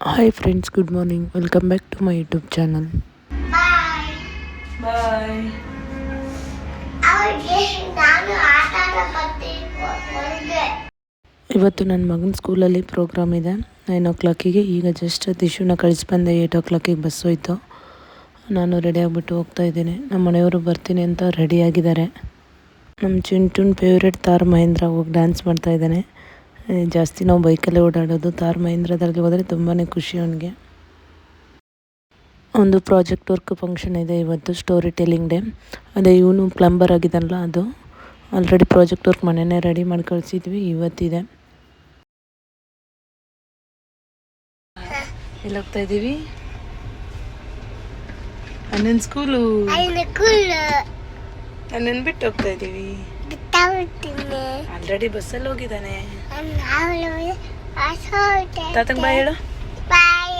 Hi friends good morning welcome back to my YouTube channel ಇವತ್ತು ನನ್ನ ಮಗನ ಸ್ಕೂಲಲ್ಲಿ ಪ್ರೋಗ್ರಾಮ್ ಇದೆ. ನೈನ್ ಓ ಕ್ಲಾಕಿಗೆ ಈಗ ಜಸ್ಟ್ ದಿಶುನ ಕಳಿಸಿ ಬಂದೆ ಏಯ್ಟ್ ಓ ಕ್ಲಾಕಿಗೆ ಬಸ್ ಹೋಯ್ತು. ನಾನು ರೆಡಿ ಆಗಿಬಿಟ್ಟು ಹೋಗ್ತಾ ಇದ್ದೀನಿ. ನಮ್ಮ ಮನೆಯವರು ಬರ್ತೀನಿ ಅಂತ ರೆಡಿಯಾಗಿದ್ದಾರೆ ನಮ್ಮ ಚಿಂಟುನ್ ಫೇವ್ರೇಟ್ ತಾರ್ ಮಹೇಂದ್ರ ಹೋಗಿ ಡ್ಯಾನ್ಸ್ ಮಾಡ್ತಾ ಇದ್ದಾನೆ. ಏ, ಜಾಸ್ತಿ ನಾವು ಬೈಕಲ್ಲೇ ಓಡಾಡೋದು ತಾರ್ ಮಹೇಂದ್ರದಲ್ಲಿ ಹೋದರೆ ತುಂಬಾ ಖುಷಿ ಅವನಿಗೆ. ಒಂದು ಪ್ರಾಜೆಕ್ಟ್ ವರ್ಕ್ ಫಂಕ್ಷನ್ ಇದೆ ಇವತ್ತು ಸ್ಟೋರಿ ಟೆಲ್ಲಿಂಗ್ ಡೇ ಅದೇ ಇವನು ಪ್ಲಂಬರ್ ಆಗಿದ್ದಲ್ಲ ಅದು. ಆಲ್ರೆಡಿ ಪ್ರಾಜೆಕ್ಟ್ ವರ್ಕ್ ಮನೆಯೇ ರೆಡಿ ಮಾಡಿ ಕಳಿಸಿದ್ವಿ ಇವತ್ತಿದೆ. ಎಲ್ಲಿ ಹೋಗ್ತಾ ಇದ್ದೀವಿ ಅಣ್ಣನ ಸ್ಕೂಲು ಅಣ್ಣನ ಬಿಟ್ಟು ಹೋಗ್ತಾ ಇದ್ದೀವಿ ಆಲ್ರೆಡಿ ಬಸ್ಸಲ್ಲಿ ಹೋಗಿದ್ದಾನೆ ತಾತಂಗೆ ಬಾಯ್ ಹೇಳು. ಬಾಯ್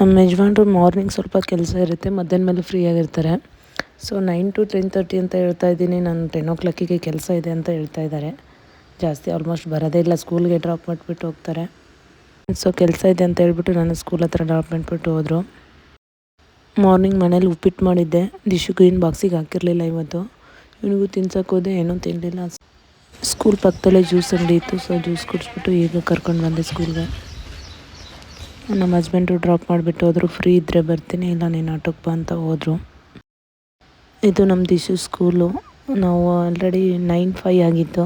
ನಮ್ಮ ಯಜಮಾನ್ರು ಮಾರ್ನಿಂಗ್ ಸ್ವಲ್ಪ ಕೆಲಸ ಇರುತ್ತೆ ಮಧ್ಯಾಹ್ನ ಮೇಲೆ ಫ್ರೀ ಆಗಿರ್ತಾರೆ. So nine to ten thirty ಅಂತ ಹೇಳ್ತಾ ಇದ್ದೀನಿ. ನಾನು ಟೆನ್ ಓ ಕ್ಲಾಕಿಗೆ ಕೆಲಸ ಇದೆ ಅಂತ ಹೇಳ್ತಾ ಇದ್ದಾರೆ. ಜಾಸ್ತಿ ಆಲ್ಮೋಸ್ಟ್ ಬರೋದೇ ಇಲ್ಲ. ಸ್ಕೂಲ್ಗೆ ಡ್ರಾಪ್ ಮಾಡಿಬಿಟ್ಟು ಹೋಗ್ತಾರೆ. ಸೊ ಕೆಲಸ ಇದೆ ಅಂತ ಹೇಳ್ಬಿಟ್ಟು ನಾನು ಸ್ಕೂಲ್ ಹತ್ರ ಡ್ರಾಪ್ ಮಾಡಿಬಿಟ್ಟು ಹೋದರು. ಮಾರ್ನಿಂಗ್ ಮನೇಲಿ ಉಪ್ಪಿಟ್ಟು ಮಾಡಿದ್ದೆ. ದಿಶು ಏನು ಬಾಕ್ಸಿಗೆ ಹಾಕಿರಲಿಲ್ಲ ಇವತ್ತು. ಇವನಿಗೂ ತಿನ್ಸೋಕ್ಕೋದೆ ಏನೂ ತಿನ್ನಲಿಲ್ಲ ಸ್ಕೂಲ್ ಪಕ್ಕದಲ್ಲೇ ಜ್ಯೂಸ್ ಅಂಗಡಿ ಇತ್ತು ಸೊ ಜ್ಯೂಸ್ ಕುಡಿಸ್ಬಿಟ್ಟು ಈಗ ಕರ್ಕೊಂಡು ಬಂದೆ ಸ್ಕೂಲ್ಗೆ. ನಮ್ಮ ಹಸ್ಬೆಂಡು ಡ್ರಾಪ್ ಮಾಡಿಬಿಟ್ಟು ಹೋದರು, ಫ್ರೀ ಇದ್ದರೆ ಬರ್ತೀನಿ, ಇಲ್ಲ ನೀನು ಆಟೋಕ್ಕೆ ಬಾ ಅಂತ ಹೋದರು. ಇದು ನಮ್ಮ ದಿಶು ಸ್ಕೂಲು. ನಾವು ಆಲ್ರೆಡಿ ನೈನ್ ಫೈ ಆಗಿತ್ತು.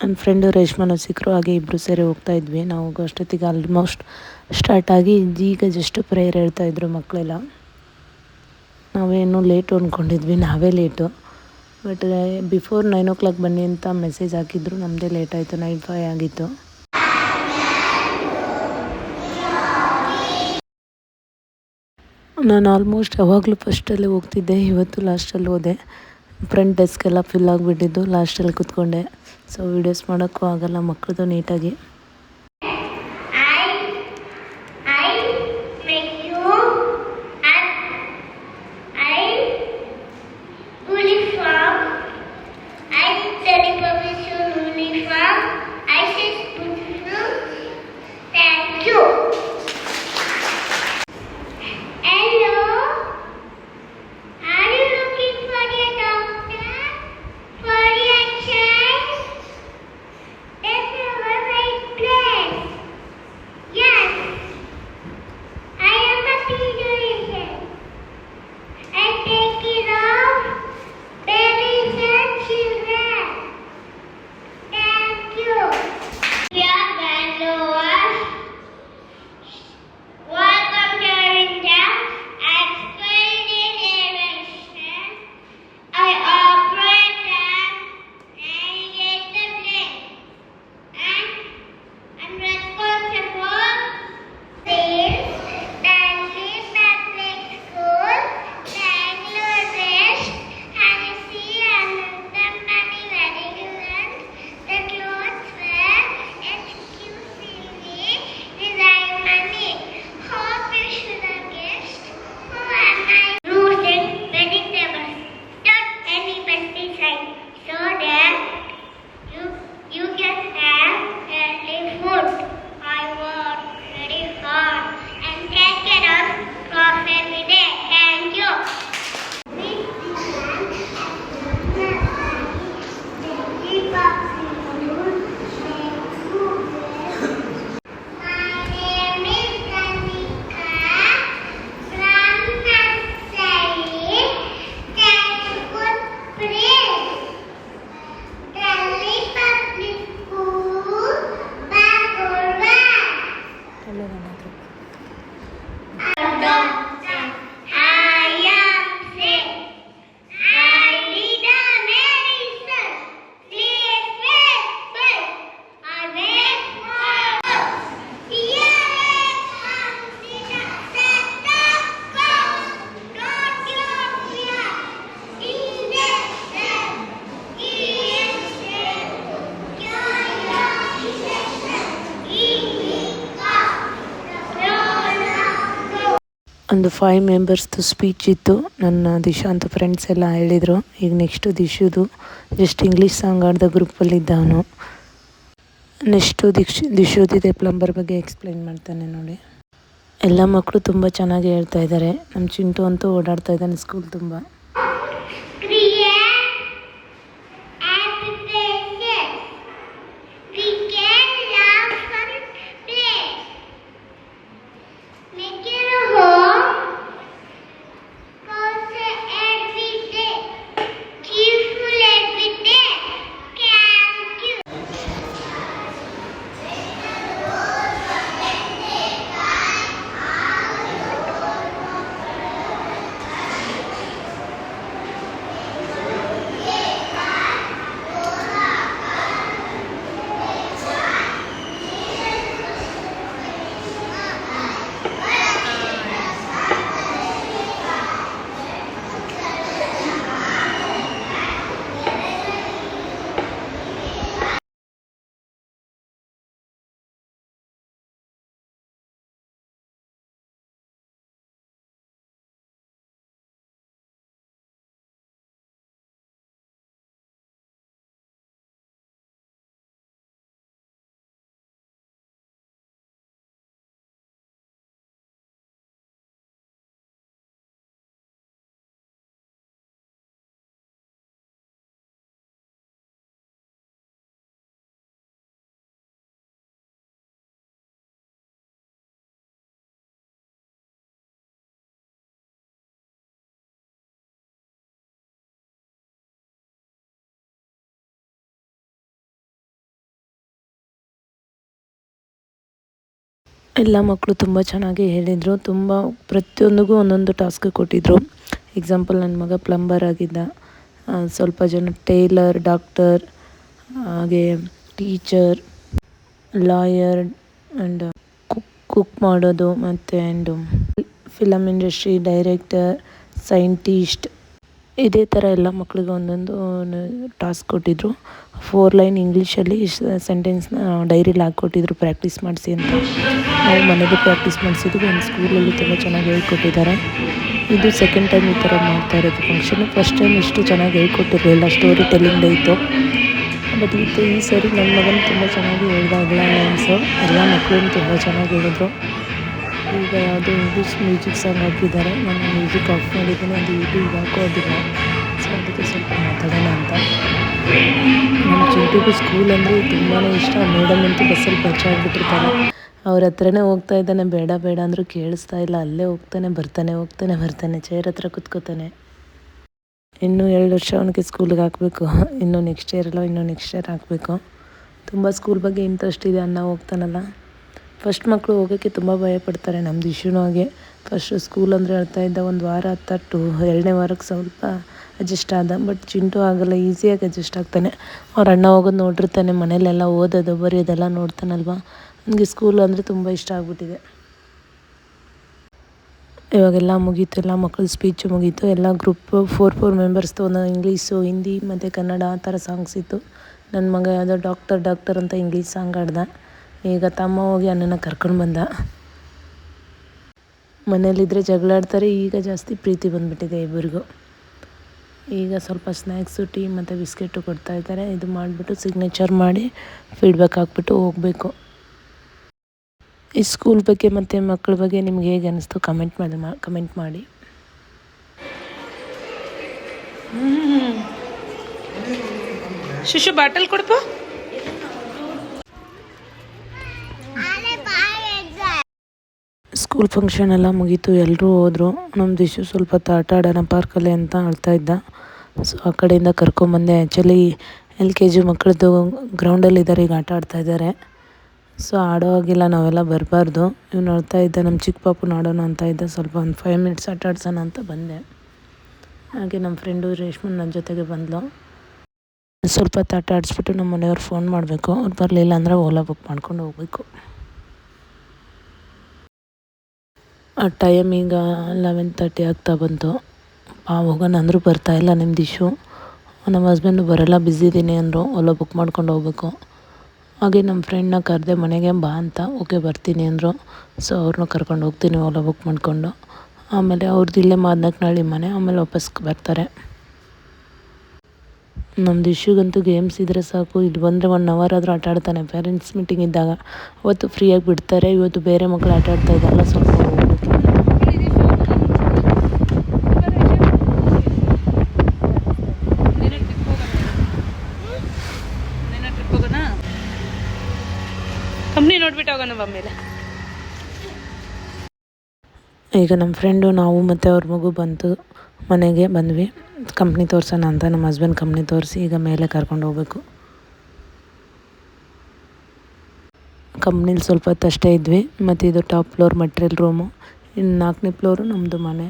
ನನ್ನ ಫ್ರೆಂಡು ರೇಷ್ಮನ ಸಿಕ್ಕರು ಹಾಗೆ ಇಬ್ಬರು ಸೇರಿ ಹೋಗ್ತಾ ಇದ್ವಿ. ನಾವು ಅಷ್ಟೊತ್ತಿಗೆ ಆಲ್ಮೋಸ್ಟ್ ಸ್ಟಾರ್ಟ್ ಆಗಿ ಈಗ ಜಸ್ಟ್ ಪ್ರೇಯರ್ ಹೇಳ್ತಾ ಇದ್ರು ಮಕ್ಕಳೆಲ್ಲ. ನಾವೇನು ಲೇಟು ಅಂದ್ಕೊಂಡಿದ್ವಿ, ನಾವೇ late but before nine o'clock ಬನ್ನಿ ಅಂತ ಮೆಸೇಜ್ ಹಾಕಿದ್ರು. ನಮ್ಮದೇ ಲೇಟ್ ಆಯಿತು ನೈನ್ ಫೈ ಆಗಿತ್ತು. ನಾನು ಆಲ್ಮೋಸ್ಟ್ ಯಾವಾಗಲೂ ಫಸ್ಟಲ್ಲಿ ಹೋಗ್ತಿದ್ದೆ. ಇವತ್ತು ಲಾಸ್ಟಲ್ಲಿ ಹೋದೆ. ಫ್ರಂಟ್ ಡೆಸ್ಕ್ ಎಲ್ಲ ಫಿಲ್ ಆಗಿಬಿಟ್ಟಿದ್ದು ಲಾಸ್ಟಲ್ಲಿ ಕೂತ್ಕೊಂಡೆ. ಸೊ ವೀಡಿಯೋಸ್ ಮಾಡೋಕ್ಕೂ ಆಗಲ್ಲ ಮಕ್ಕಳದು ನೀಟಾಗಿ ಒಂದು ಫೈವ್ ಮೆಂಬರ್ಸ್ದು ಸ್ಪೀಚ್ ಇತ್ತು. ನನ್ನ ದಿಶಾ ಅಂತ ಫ್ರೆಂಡ್ಸ್ ಎಲ್ಲ ಹೇಳಿದರು. ಈಗ ನೆಕ್ಸ್ಟು ದಿಶುದು ಜಸ್ಟ್ ಇಂಗ್ಲೀಷ್ ಸಾಂಗ್ ಆಡಿದ ಗ್ರೂಪಲ್ಲಿದ್ದ ಅವನು. ನೆಕ್ಸ್ಟು ದಿಕ್ಷ್ ದಿಶುದಿದೆ ಪ್ಲಂಬರ್ ಬಗ್ಗೆ ಎಕ್ಸ್ಪ್ಲೈನ್ ಮಾಡ್ತಾನೆ ನೋಡಿ. ಎಲ್ಲ ಮಕ್ಕಳು ತುಂಬ ಚೆನ್ನಾಗಿ ಹೇಳ್ತಾ ಇದ್ದಾರೆ ನಮ್ಮ ಚಿಂಟು ಅಂತೂ ಓಡಾಡ್ತಾ ಇದ್ದಾನೆ ಸ್ಕೂಲ್ ತುಂಬ. ಎಲ್ಲ ಮಕ್ಕಳು ತುಂಬ ಚೆನ್ನಾಗಿ ಹೇಳಿದರು. ತುಂಬ ಪ್ರತಿಯೊಂದಿಗೂ ಒಂದೊಂದು ಟಾಸ್ಕ್ ಕೊಟ್ಟಿದ್ದರು ಎಕ್ಸಾಂಪಲ್ ನನ್ನ ಮಗ ಪ್ಲಂಬರ್ ಆಗಿದ್ದ. ಸ್ವಲ್ಪ ಜನ ಟೇಲರ್ ಡಾಕ್ಟರ್ ಹಾಗೆ teacher lawyer and cook cook ಮಾಡೋದು ಮತ್ತು and film industry director scientist ಇದೇ ಥರ ಎಲ್ಲ ಮಕ್ಕಳಿಗೆ ಒಂದೊಂದು ಟಾಸ್ಕ್ ಕೊಟ್ಟಿದ್ದರು ಫೋರ್ ಲೈನ್ ಇಂಗ್ಲೀಷಲ್ಲಿ ಸೆಂಟೆನ್ಸ್ನ ಡೈರಿಲಿ ಹಾಕ್ಕೊಟ್ಟಿದ್ರು ಪ್ರಾಕ್ಟೀಸ್ ಮಾಡಿಸಿ ಅಂತ. ನಾವು ಮನೇಲಿ ಪ್ರಾಕ್ಟೀಸ್ ಮಾಡಿಸಿದ್ವಿ, ಒಂದು ಸ್ಕೂಲಲ್ಲಿ ತುಂಬ ಚೆನ್ನಾಗಿ ಹೇಳ್ಕೊಟ್ಟಿದ್ದಾರೆ. ಇದು ಸೆಕೆಂಡ್ ಟೈಮ್ ಈ ಥರ ಮಾಡ್ತಾ ಇರೋದು ಫಂಕ್ಷನು ಫಸ್ಟ್ ಟೈಮ್ ಇಷ್ಟು ಚೆನ್ನಾಗಿ ಹೇಳ್ಕೊಟ್ಟಿರಲಿಲ್ಲ ಸ್ಟೋರಿ ಟೆಲ್ಲಿಂಗ್ ಇತ್ತು. ಬಟ್ ಇದು ಈ ಸರಿ ನನ್ನ ಮಗನ ತುಂಬ ಚೆನ್ನಾಗಿ ಹೇಳ್ದಾಗಲ್ಲ ಲೈನ್ಸು ಎಲ್ಲ ಮಕ್ಕಳು ತುಂಬ ಚೆನ್ನಾಗಿ ಹೇಳಿದ್ರು. ಈಗ ಯಾವುದೋ ಇಂಗ್ಲೀಷ್ ಮ್ಯೂಸಿಕ್ ಸಾಂಗ್ ಹಾಕಿದ್ದಾರೆ. ನಾನು ಮ್ಯೂಸಿಕ್ ಆಫ್ ಮಾಡಿದ್ದೀನಿ. ಅದು ಯೂಟ್ಯೂಬ್ ಹಾಕೋದಿಲ್ಲ. ಸೊ ಅದಕ್ಕೆ ಸ್ವಲ್ಪ ಮಾತಾಡೋಣ ಅಂತ. ನಮ್ಮ ಚಿಂಟುಗೂ ಸ್ಕೂಲ್ ಅಂದರೆ ತುಂಬಾ ಇಷ್ಟ. ಮೇಡಮ್ ಅಂತೂ ಬಸ್ಸಲ್ಲಿ ಪರಿಚಯ ಅವ್ರ ಹತ್ರನೇ ಹೋಗ್ತಾ ಇದ್ದಾನೆ. ಬೇಡ ಬೇಡ ಅಂದರೂ ಕೇಳಿಸ್ತಾ ಇಲ್ಲ. ಅಲ್ಲೇ ಹೋಗ್ತಾನೆ, ಬರ್ತಾನೆ ಹೋಗ್ತಾನೆ, ಬರ್ತಾನೆ. ಚೇರ್ ಹತ್ರ ಕುತ್ಕೋತಾನೆ. ಇನ್ನೂ ಎರಡು ವರ್ಷ ಅವನಿಗೆ ಸ್ಕೂಲಿಗೆ ಹಾಕಬೇಕು. ಇನ್ನೂ ನೆಕ್ಸ್ಟ್ ಇಯರ್ ಅಲ್ಲ, ಇನ್ನೂ ನೆಕ್ಸ್ಟ್ ಇಯರ್ ಹಾಕಬೇಕು. ತುಂಬ ಸ್ಕೂಲ್ ಬಗ್ಗೆ ಇಂಟ್ರೆಸ್ಟ್ ಇದೆ. ಅನ್ನ ಹೋಗ್ತಾನಲ್ಲ. ಫಸ್ಟ್ ಮಕ್ಕಳು ಹೋಗೋಕ್ಕೆ ತುಂಬ ಭಯಪಡ್ತಾರೆ ಪಡ್ತಾರೆ, ನಮ್ದು ಇಶ್ಯೂನೂ ಹಾಗೆ. ಫಸ್ಟು ಸ್ಕೂಲ್ ಅಂದರೆ ಹೇಳ್ತಾ ಇದ್ದ ಒಂದು ವಾರ ಹತ್ತಟ್ಟು, ಎರಡನೇ ವಾರಕ್ಕೆ ಸ್ವಲ್ಪ ಅಡ್ಜಸ್ಟ್ ಆದ. ಬಟ್ ಚಿಂಟು ಆಗಲ್ಲ ಈಸಿಯಾಗಿ ಅಡ್ಜಸ್ಟ್ ಆಗ್ತಾನೆ. ಅವ್ರ ಅಣ್ಣ ಹೋಗೋದು ನೋಡಿರ್ತಾನೆ ಮನೇಲೆಲ್ಲ ಓದೋದು, ಬರೆಯೋದೆಲ್ಲ ನೋಡ್ತಾನಲ್ವ? ನನಗೆ ಸ್ಕೂಲ್ ಅಂದರೆ ತುಂಬ ಇಷ್ಟ ಆಗ್ಬಿಟ್ಟಿದೆ. ಇವಾಗೆಲ್ಲ ಮುಗೀತು, ಎಲ್ಲ ಮಕ್ಕಳ ಸ್ಪೀಚು ಮುಗೀತು. ಎಲ್ಲ ಗ್ರೂಪ್ ಫೋರ್ ಫೋರ್ ಮೆಂಬರ್ಸ್ದು ಒಂದು ಇಂಗ್ಲೀಷು ಹಿಂದಿ ಮತ್ತು ಕನ್ನಡ ಆ ಥರ ಸಾಂಗ್ಸ್ ಇತ್ತು. ನನ್ನ ಮಗ ಯಾವುದೋ ಡಾಕ್ಟರ್ ಡಾಕ್ಟರ್ ಅಂತ ಇಂಗ್ಲೀಷ್ ಸಾಂಗ್ ಆಡ್ದ ಈಗ ತಮ್ಮ ಹೋಗಿ ಅಣ್ಣನ ಕರ್ಕೊಂಡು ಬಂದ. ಮನೇಲಿದ್ದರೆ ಜಗಳ ಆಡ್ತಾರೆ ಈಗ ಜಾಸ್ತಿ ಪ್ರೀತಿ ಬಂದುಬಿಟ್ಟಿದೆ ಇಬ್ಬರಿಗೂ. ಈಗ ಸ್ವಲ್ಪ ಸ್ನ್ಯಾಕ್ಸು ಟೀ ಮತ್ತು ಬಿಸ್ಕೆಟು ಕೊಡ್ತಾ ಇದ್ದಾರೆ. ಇದು ಮಾಡಿಬಿಟ್ಟು ಸಿಗ್ನೇಚರ್ ಮಾಡಿ ಫೀಡ್ಬ್ಯಾಕ್ ಹಾಕ್ಬಿಟ್ಟು ಹೋಗಬೇಕು. ಈ ಸ್ಕೂಲ್ ಬಗ್ಗೆ ಮತ್ತು ಮಕ್ಕಳ ಬಗ್ಗೆ ನಿಮ್ಗೆ ಹೇಗೆ ಅನ್ನಿಸ್ತು ಕಮೆಂಟ್ ಮಾಡಿ ಕಮೆಂಟ್ ಮಾಡಿ. ಶಿಶು ಬಾಟಲ್ ಕೊಡಪ್ಪ ಸ್ಕೂಲ್ ಫಂಕ್ಷನ್ ಎಲ್ಲ ಮುಗೀತು ಎಲ್ಲರೂ ಹೋದರು. ನಮ್ಮ ಇಶು ಸ್ವಲ್ಪ ಹೊತ್ತು ಆಟ ಆಡೋಣ ಪಾರ್ಕಲ್ಲಿ ಅಂತ ಅಳ್ತಾ ಇದ್ದ. ಸೊ ಆ ಕಡೆಯಿಂದ ಕರ್ಕೊಂಬಂದೆ ಆ್ಯಕ್ಚುಲಿ ಎಲ್ ಕೆ ಜಿ ಮಕ್ಕಳದ್ದು ಗ್ರೌಂಡಲ್ಲಿ ಇದ್ದಾರೆ ಈಗ ಆಟ ಆಡ್ತಾ ಇದ್ದಾರೆ ಸೊ ಆಡೋ ಹಾಗಿಲ್ಲ, ನಾವೆಲ್ಲ ಬರಬಾರ್ದು. ಇವ್ನು ಅಳ್ತಾ ಇದ್ದ ನಮ್ಮ ಚಿಕ್ಕ ಪಾಪು ಆಡೋಣ ಅಂತ ಇದ್ದ. ಸ್ವಲ್ಪ ಒಂದು ಫೈವ್ ಮಿನಿಟ್ಸ್ ಆಟ ಆಡ್ಸೋಣ ಅಂತ ಬಂದೆ. ಹಾಗೆ ನಮ್ಮ ಫ್ರೆಂಡು ರೇಷ್ಮನ್ ನನ್ನ ಜೊತೆಗೆ ಬಂದಳು ಸ್ವಲ್ಪ ಹೊತ್ತು ಆಟ ಆಡಿಸ್ಬಿಟ್ಟು ನಮ್ಮ ಮನೆಯವ್ರು ಫೋನ್ ಮಾಡಬೇಕು. ಅವ್ರು ಬರಲಿಲ್ಲ ಅಂದರೆ ಓಲಾ ಬುಕ್ ಮಾಡ್ಕೊಂಡು ಹೋಗ್ಬೇಕು. ಆ ಟೈಮ್ ಈಗ ಲೆವೆನ್ ತರ್ಟಿ ಆಗ್ತಾ ಬಂತು. ಆ ಹೋಗೋಣ ಅಂದರೂ ಬರ್ತಾಯಿಲ್ಲ ನಿಮ್ಮ ಇಶ್ಯೂ ನಮ್ಮ ಹಸ್ಬೆಂಡು ಬರೋಲ್ಲ ಬ್ಯುಸಿ ಇದ್ದೀನಿ ಅಂದರು. ಓಲಾ ಬುಕ್ ಮಾಡ್ಕೊಂಡು ಹೋಗ್ಬೇಕು. ಹಾಗೆ ನಮ್ಮ ಫ್ರೆಂಡ್ನ ಕರೆದೆ ಮನೆಗೆ ಬಾ ಅಂತ, ಓಕೆ ಬರ್ತೀನಿ ಅಂದರು. ಸೊ ಅವ್ರನ್ನೂ ಕರ್ಕೊಂಡು ಹೋಗ್ತೀನಿ ಓಲಾ ಬುಕ್ ಮಾಡಿಕೊಂಡು. ಆಮೇಲೆ ಅವ್ರದ್ದು ಇಲ್ಲೇ ಮಾದನಕ್ನಳ್ಳಿ ಮನೆ, ಆಮೇಲೆ ವಾಪಸ್ ಬರ್ತಾರೆ. ನಮ್ಮದು ಇಶ್ಯೂಗಂತೂ ಗೇಮ್ಸ್ ಇದ್ದರೆ ಸಾಕು. ಇಲ್ಲಿ ಬಂದರೆ ಒನ್ ಅವರ್ ಆದರೂ ಆಟ ಆಡ್ತಾನೆ. ಪೇರೆಂಟ್ಸ್ ಮೀಟಿಂಗ್ ಇದ್ದಾಗ ಅವತ್ತು ಫ್ರೀಯಾಗಿ ಬಿಡ್ತಾರೆ. ಇವತ್ತು ಬೇರೆ ಮಕ್ಕಳು ಆಟ ಆಡ್ತಾ ಇದ್ದಾರಲ್ಲ, ಸ್ವಲ್ಪ ಹೋಗ್ಬೇಕು ಕಂಪ್ನಿ ಆಮೇಲೆ ಈಗ ನಮ್ಮ ಫ್ರೆಂಡು ನಾವು ಮತ್ತು ಅವ್ರ ಮಗು ಬಂತು, ಮನೆಗೆ ಬಂದ್ವಿ. ಕಂಪ್ನಿ ತೋರ್ಸೋಣ ಅಂತ ನಮ್ಮ ಹಸ್ಬೆಂಡ್ ಕಂಪ್ನಿ ತೋರಿಸಿ ಈಗ ಮೇಲೆ ಕರ್ಕೊಂಡು ಹೋಗ್ಬೇಕು. ಕಂಪ್ನಿಲಿ ಸ್ವಲ್ಪ ಹೊತ್ತು ಅಷ್ಟೇ ಇದ್ವಿ, ಮತ್ತು ಇದು ಟಾಪ್ ಫ್ಲೋರ್ ಮಟ್ರಿಯಲ್ ರೂಮು ಇನ್ನು ನಾಲ್ಕನೇ ಫ್ಲೋರು ನಮ್ಮದು ಮನೆ.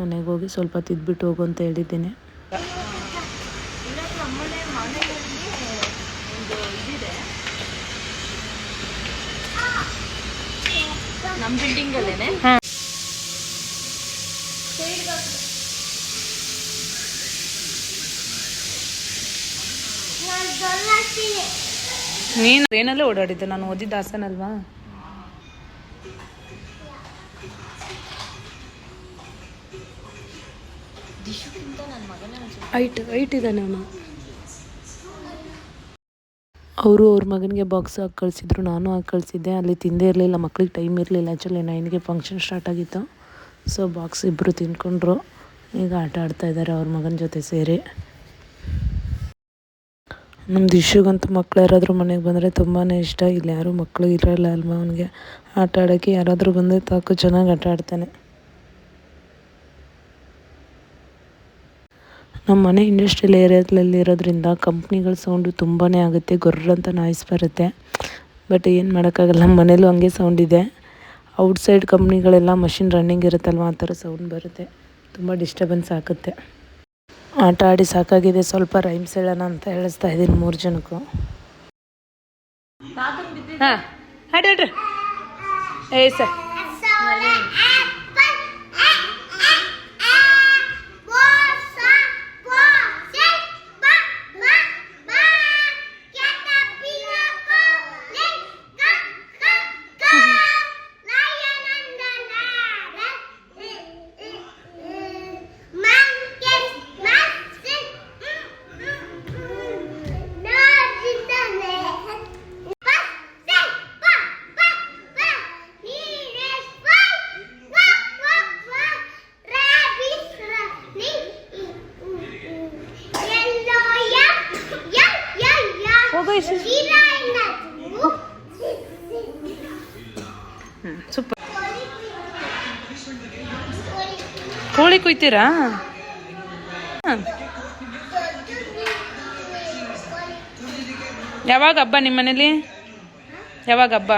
ಮನೆಗೆ ಹೋಗಿ ಸ್ವಲ್ಪ ಹೊತ್ತು ಇದ್ಬಿಟ್ಟು ಹೋಗು ಅಂತ ಹೇಳಿದ್ದೀನಿ. ನಮ್ಮ ಬಿಲ್ಡಿಂಗ್ ಅಲ್ಲೇನೆ. ನಾನು ಏನಲ್ಲೇ ಓಡಾಡಿದ್ದೆ? ನಾನು ಓದಿದ್ದ ಹಾಸನಲ್ವಾ ಐಟ್ ಐಟ್ ಇದ್ದಾನೆ ಅವನು. ಅವರು ಅವ್ರ ಮಗನಿಗೆ ಬಾಕ್ಸ್ ಹಾಕಿ ಕಳಿಸಿದ್ರು, ನಾನು ಹಾಕಿ ಕಳಿಸಿದ್ದೆ. ಅಲ್ಲಿ ತಿಂದೇ ಇರಲಿಲ್ಲ, ಮಕ್ಳಿಗೆ ಟೈಮ್ ಇರಲಿಲ್ಲ. ಆ್ಯಕ್ಚುಲಿ ನೈನ್ಗೆ ಫಂಕ್ಷನ್ ಸ್ಟಾರ್ಟ್ ಆಗಿತ್ತು. ಸೊ ಬಾಕ್ಸ್ ಇಬ್ಬರು ತಿಂದ್ಕೊಂಡ್ರು. ಈಗ ಆಟ ಆಡ್ತಾ ಇದ್ದಾರೆ ಅವ್ರ ಮಗನ ಜೊತೆ ಸೇರಿ. ನಮ್ಮದು ಇಶ್ಯೂಗಂತೂ ಮಕ್ಳು ಯಾರಾದರೂ ಮನೆಗೆ ಬಂದರೆ ತುಂಬಾ ಇಷ್ಟ. ಇಲ್ಲಿ ಯಾರೂ ಮಕ್ಕಳು ಇರಲ್ಲ ಅಲ್ವಾ ಅವನಿಗೆ. ಆಟ ಆಡೋಕ್ಕೆ ಯಾರಾದರೂ ಬಂದರೆ ತಾಕು ಚೆನ್ನಾಗಿ ಆಟ ಆಡ್ತಾನೆ. ನಮ್ಮ ಮನೆ ಇಂಡಸ್ಟ್ರಿಯಲ್ ಏರಿಯಾದಲ್ಲಿ ಇರೋದ್ರಿಂದ ಕಂಪ್ನಿಗಳ ಸೌಂಡು ತುಂಬಾ ಆಗುತ್ತೆ ಗೊರ್ರಂತ ನಾಯ್ಸ್ ಬರುತ್ತೆ. ಬಟ್ ಏನು ಮಾಡೋಕ್ಕಾಗಲ್ಲ ನಮ್ಮ ಮನೇಲೂ ಹಂಗೆ ಸೌಂಡ್ ಇದೆ. ಔಟ್ಸೈಡ್ ಕಂಪ್ನಿಗಳೆಲ್ಲ ಮಷಿನ್ ರನ್ನಿಂಗ್ ಇರುತ್ತಲ್ವ ಆ ಥರ ಸೌಂಡ್ ಬರುತ್ತೆ. ತುಂಬ ಡಿಸ್ಟರ್ಬೆನ್ಸ್ ಆಗುತ್ತೆ. ಆಟ ಆಡಿ ಸಾಕಾಗಿದೆ ಸ್ವಲ್ಪ ರೈಮ್ಸ್ ಹೇಳೋಣ ಅಂತ ಹೇಳಿಸ್ತಾ ಇದ್ದೀನಿ ಮೂರು ಜನಕ್ಕೂ. ಹಾಂ ಹಾಡು ಹೇಳ್ರಿ. ಏ ಸರ್ ಸೋಲೆ ಆಪಲ್ ಆ ಆ ಆ ಬೋಸ ಬೋಸೆ ಬಾ ಬಾ ಬಾ ಕ್ಯಾಟಪಿಲಕೋ ಲೆ ಕ ಕ ಕ ಲಯನಂದನ ಮಂಕೆಸ್ ಮಸ್ತಿ ನಾಜಿತನೆ ಹೋಗು ಇಶು. ಹ್ಞೂ ಸೂಪರ್ ಕೋಳಿ ಕುಯ್ತೀರಾ? ಯಾವಾಗ ಹಬ್ಬ ನಿಮ್ಮ ಮನೇಲಿ? ಯಾವಾಗ ಹಬ್ಬ?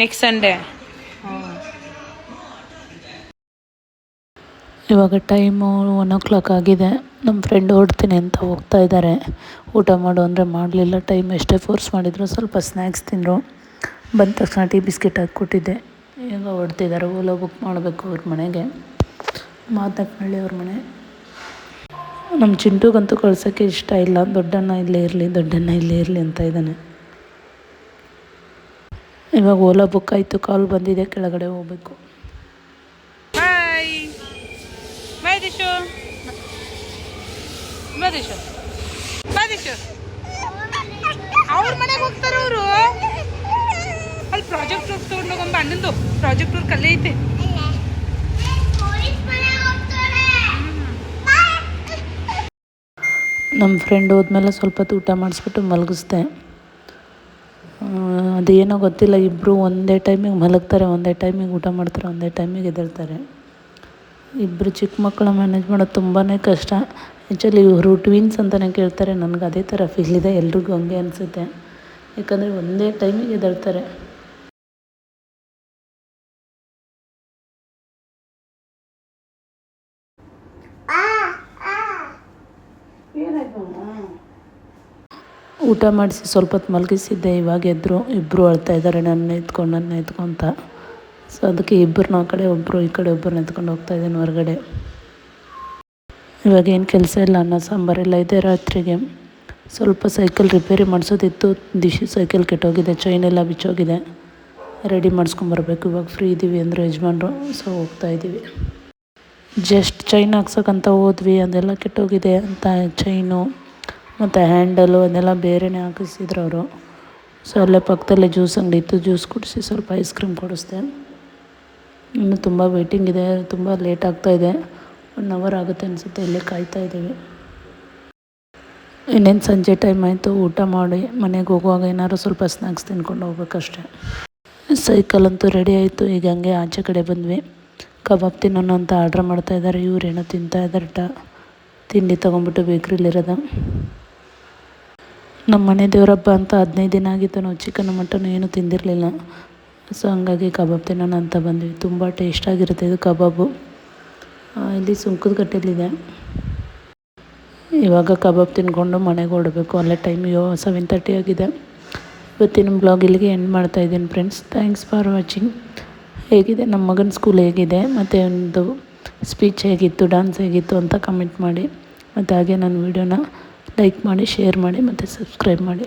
ನೆಕ್ಸ್ಟ್ ಸಂಡೇ ಇವಾಗ ಟೈಮು ಒನ್ ಓ ಕ್ಲಾಕ್ ಆಗಿದೆ. ನಮ್ಮ ಫ್ರೆಂಡ್ ಹೊಡ್ತೀನಿ ಅಂತ ಹೋಗ್ತಾ ಇದ್ದಾರೆ ಊಟ ಮಾಡು ಅಂದರೆ ಮಾಡಲಿಲ್ಲ. ಟೈಮ್ ಎಷ್ಟೇ ಫೋರ್ಸ್ ಮಾಡಿದ್ರು ಸ್ವಲ್ಪ ಸ್ನ್ಯಾಕ್ಸ್ ತಿಂದರು. ಬಂದ ತಕ್ಷಣ ಟೀ ಬಿಸ್ಕೆಟ್ ಹಾಕ್ಕೊಟ್ಟಿದ್ದೆ. ಈಗ ಹೊರಡ್ತಿದ್ದಾರೆ. ಓಲೋ ಬುಕ್ ಮಾಡಬೇಕು ಅವ್ರ ಮನೆಗೆ. ಮಾತಕ್ಕನಹಳ್ಳಿ ಅವ್ರ ಮನೆ. ನಮ್ಮ ಚಿಂಟುಗಂತೂ ಕಳ್ಸೋಕ್ಕೆ ಇಷ್ಟ ಇಲ್ಲ. ದೊಡ್ಡಣ್ಣ ಇಲ್ಲೇ ಇರಲಿ, ದೊಡ್ಡಣ್ಣ ಇಲ್ಲೇ ಇರಲಿ ಅಂತ ಇದ್ದಾನೆ. ಇವಾಗ ಓಲಾ ಬುಕ್ ಆಯಿತು. ಕಾಲ್ ಬಂದಿದೆ, ಕೆಳಗಡೆ ಹೋಗ್ಬೇಕು. ಅವ್ರ ಮನೆಗೆ ಹೋಗ್ತಾರ ಅವರು? ಅಲ್ಲಿ ಪ್ರಾಜೆಕ್ಟ್ ಅಣ್ಣಂದು ಪ್ರಾಜೆಕ್ಟ್ ಐತೆ. ನಮ್ಮ ಫ್ರೆಂಡ್ ಹೋದ್ಮೇಲೆ ಸ್ವಲ್ಪ ಹೊತ್ತು ಊಟ ಮಾಡಿಸ್ಬಿಟ್ಟು ಮಲಗಿಸ್ದೆ. ಅದೇನೋ ಗೊತ್ತಿಲ್ಲ ಇಬ್ಬರು ಒಂದೇ ಟೈಮಿಗೆ ಮಲಗ್ತಾರೆ, ಒಂದೇ ಟೈಮಿಗೆ ಊಟ ಮಾಡ್ತಾರೆ, ಒಂದೇ ಟೈಮಿಗೆ ಎದ್ದೇಳ್ತಾರೆ ಇಬ್ಬರು ಚಿಕ್ಕ ಮಕ್ಕಳ ಮ್ಯಾನೇಜ್ ಮಾಡೋದು ತುಂಬಾ ಕಷ್ಟ. ಆ್ಯಕ್ಚುಲಿ ಇವರು ಟ್ವಿನ್ಸ್ ಅಂತಲೇ ಕೇಳ್ತಾರೆ, ನನಗೆ ಅದೇ ಥರ ಫೀಲ್ ಇದೆ, ಎಲ್ರಿಗೂ ಹಂಗೆ ಅನಿಸುತ್ತೆ. ಯಾಕಂದರೆ ಒಂದೇ ಟೈಮಿಗೆ ಎದ್ದೇಳ್ತಾರೆ ಊಟ ಮಾಡಿಸಿ ಸ್ವಲ್ಪ ಹೊತ್ತು ಮಲಗಿಸಿದ್ದೆ. ಇವಾಗ ಎದ್ರು ಇಬ್ಬರು ಅಳ್ತಾ ಇದ್ದಾರೆ ನನ್ನ ಎತ್ಕೊಂಡು ನನ್ನ ಎತ್ಕೊಂತ ಸೊ ಅದಕ್ಕೆ ಇಬ್ಬರನ್ನ ಆ ಕಡೆ ಒಬ್ಬರು ಈ ಕಡೆ ಒಬ್ಬರನ್ನ ಎತ್ಕೊಂಡು ಹೋಗ್ತಾ ಇದ್ದೀನಿ ಹೊರಗಡೆ. ಇವಾಗ ಏನು ಕೆಲಸ ಇಲ್ಲ. ಅನ್ನ ಸಾಂಬಾರೆಲ್ಲ ಇದೆ ರಾತ್ರಿಗೆ. ಸ್ವಲ್ಪ ಸೈಕಲ್ ರಿಪೇರಿ ಮಾಡಿಸೋದಿತ್ತು. ದಿಶಿ ಸೈಕಲ್ ಕೆಟ್ಟೋಗಿದೆ. ಚೈನ್ ಎಲ್ಲ ಬಿಚ್ಚೋಗಿದೆ. ರೆಡಿ ಮಾಡಿಸ್ಕೊಂಬರ್ಬೇಕು ಇವಾಗ ಫ್ರೀ ಇದ್ದೀವಿ ಅಂದರೆ ಯಜಮಾನ್ರು. ಸೊ ಹೋಗ್ತಾ ಇದ್ದೀವಿ ಜಸ್ಟ್ ಚೈನ್ ಹಾಕ್ಸೋಕ್ಕಂತ ಹೋದ್ವಿ. ಅದೆಲ್ಲ ಕೆಟ್ಟೋಗಿದೆ ಅಂತ ಚೈನು ಮತ್ತು ಹ್ಯಾಂಡಲು ಅದೆಲ್ಲ ಬೇರೆನೇ ಹಾಕಿಸಿದ್ರು ಅವರು. ಸೊ ಅಲ್ಲೇ ಪಕ್ಕದಲ್ಲೇ ಜ್ಯೂಸ್ ಅಂಗಡಿ ಇತ್ತು. ಜ್ಯೂಸ್ ಕುಡಿಸಿ ಸ್ವಲ್ಪ ಐಸ್ ಕ್ರೀಮ್ ಕೊಡಿಸ್ದೆ. ಇನ್ನು ತುಂಬ ವೇಟಿಂಗ್ ಇದೆ. ತುಂಬ ಲೇಟ್ ಆಗ್ತಾಯಿದೆ ಒನ್ ಅವರ್ ಆಗುತ್ತೆ ಅನಿಸುತ್ತೆ ಇಲ್ಲೇ ಕಾಯ್ತಾ ಇದ್ದೀವಿ. ಇನ್ನೇನು ಸಂಜೆ ಟೈಮ್ ಆಯಿತು. ಊಟ ಮಾಡಿ ಮನೆಗೆ ಹೋಗುವಾಗ ಏನಾದ್ರು ಸ್ವಲ್ಪ ಸ್ನ್ಯಾಕ್ಸ್ ತಿನ್ಕೊಂಡು ಹೋಗ್ಬೇಕಷ್ಟೆ. ಸೈಕಲ್ ಅಂತೂ ರೆಡಿ ಆಯಿತು. ಈಗ ಹಂಗೆ ಆಚೆ ಕಡೆ ಬಂದ್ವಿ. ಕಬಾಬ್ ತಿನ್ನೋಣ ಅಂತ ಆರ್ಡ್ರ್ ಮಾಡ್ತಾಯಿದ್ದಾರೆ ಇವ್ರೇನೋ ತಿಂತಾ ಇದ್ದಾರೆ ಟ ತಿಂಡಿ ತೊಗೊಂಬಿಟ್ಟು ಬೇಕ್ರಿಲಿರೋದು ನಮ್ಮ ಮನೆ ದೇವರಬ್ಬ ಅಂತ ಹದಿನೈದು ದಿನ ಆಗಿತ್ತು. ನಾವು ಚಿಕನ್ ಮಟನ್ ಏನೂ ತಿಂದಿರಲಿಲ್ಲ. ಸೊ ಹಂಗಾಗಿ ಕಬಾಬ್ ತಿನ್ನೋಣ ಅಂತ ಬಂದ್ವಿ. ತುಂಬ ಟೇಸ್ಟಾಗಿರುತ್ತೆ ಇದು ಕಬಾಬು. ಇಲ್ಲಿ ಸುಂಕದ ಕಟ್ಟೆಲಿದೆ ಇವಾಗ ಕಬಾಬ್ ತಿನ್ಕೊಂಡು ಮನೆಗೆ ಹೊಡಬೇಕು ಅಲ್ಲೇ ಟೈಮ್ ಯೋ ಸೆವೆನ್ ತರ್ಟಿ ಆಗಿದೆ. ಇವತ್ತಿನ ಬ್ಲಾಗ್ ಇಲ್ಲಿಗೆ ಎಂಡ್ ಮಾಡ್ತಾ ಇದ್ದೀನಿ ಫ್ರೆಂಡ್ಸ್ ಥ್ಯಾಂಕ್ಸ್ ಫಾರ್ ವಾಚಿಂಗ್ ಹೇಗಿದೆ? ನಮ್ಮ ಮಗನ ಸ್ಕೂಲ್ ಹೇಗಿದೆ? ಮತ್ತು ಒಂದು ಸ್ಪೀಚ್ ಹೇಗಿತ್ತು ಡ್ಯಾನ್ಸ್ ಹೇಗಿತ್ತು ಅಂತ ಕಮೆಂಟ್ ಮಾಡಿ. ಮತ್ತು ಹಾಗೆ ನನ್ನ ವೀಡಿಯೋನ ಲೈಕ್ ಮಾಡಿ ಶೇರ್ ಮಾಡಿ ಮತ್ತು ಸಬ್ಸ್ಕ್ರೈಬ್ ಮಾಡಿ.